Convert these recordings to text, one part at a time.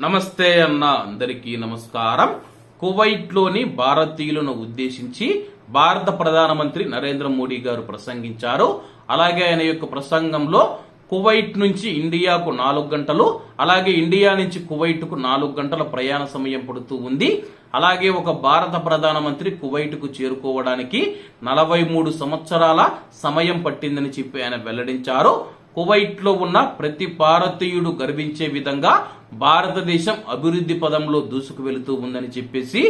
నమస్తే అన్న అందరికీ నమస్కారం. కువైట్లోని భారతీయులను ఉద్దేశించి భారత ప్రధానమంత్రి నరేంద్ర మోడీ గారు ప్రసంగించారు. అలాగే ఆయన యొక్క ప్రసంగంలో కువైట్ నుంచి ఇండియాకు నాలుగు గంటలు అలాగే ఇండియా నుంచి కువైట్కు నాలుగు గంటల ప్రయాణ సమయం పడుతూ ఉంది. అలాగే ఒక భారత ప్రధానమంత్రి కువైట్కు చేరుకోవడానికి నలభై మూడు సంవత్సరాల సమయం పట్టిందని చెప్పి ఆయన వెల్లడించారు. కువైట్లో ఉన్న ప్రతి భారతీయుడు గర్వించే విధంగా భారతదేశం అభివృద్ధి పదంలో దూసుకు వెళుతూ ఉందని చెప్పేసి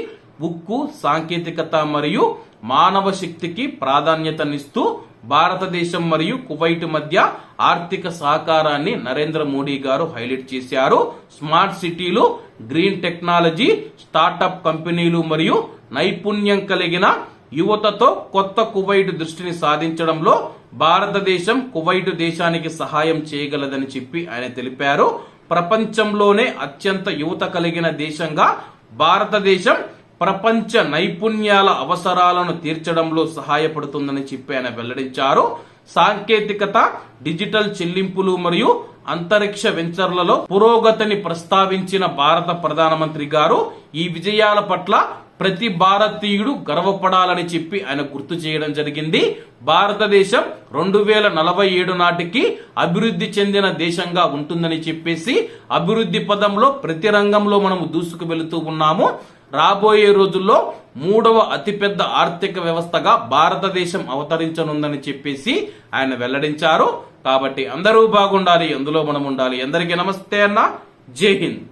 ఉక్కు సాంకేతికత మరియు మానవ శక్తికి ప్రాధాన్యతనిస్తూ భారతదేశం మరియు కువైట్ మధ్య ఆర్థిక సహకారాన్ని నరేంద్ర మోడీ గారు హైలైట్ చేశారు. స్మార్ట్ సిటీలు గ్రీన్ టెక్నాలజీ స్టార్టప్ కంపెనీలు మరియు నైపుణ్యం కలిగిన యువతతో కొత్త కువైట్ దృష్టిని సాధించడంలో భారతదేశం కువైట్ దేశానికి సహాయం చేయగలదని చెప్పి ఆయన తెలిపారు. ప్రపంచంలోనే అత్యంత యువత కలిగిన దేశంగా భారతదేశం ప్రపంచ నైపుణ్యాల అవసరాలను తీర్చడంలో సహాయపడుతుందని చెప్పి ఆయన వెల్లడించారు. సాంకేతికత డిజిటల్ చెల్లింపులు మరియు అంతరిక్ష వెంచర్లలో పురోగతిని ప్రస్తావించిన భారత ప్రధానమంత్రి గారు ఈ విజయాల పట్ల ప్రతి భారతీయుడు గర్వపడాలని చెప్పి ఆయన గుర్తు చేయడం జరిగింది. భారతదేశం రెండు వేల నలభై ఏడు నాటికి అభివృద్ధి చెందిన దేశంగా ఉంటుందని చెప్పేసి అభివృద్ధి పదంలో ప్రతి రంగంలో మనం దూసుకు వెళుతూ ఉన్నాము. రాబోయే రోజుల్లో మూడవ అతిపెద్ద ఆర్థిక వ్యవస్థగా భారతదేశం అవతరించనుందని చెప్పేసి ఆయన వెల్లడించారు. కాబట్టి అందరూ బాగుండాలి అందులో మనం ఉండాలి అందరికీ నమస్తే అన్న. జై హింద్.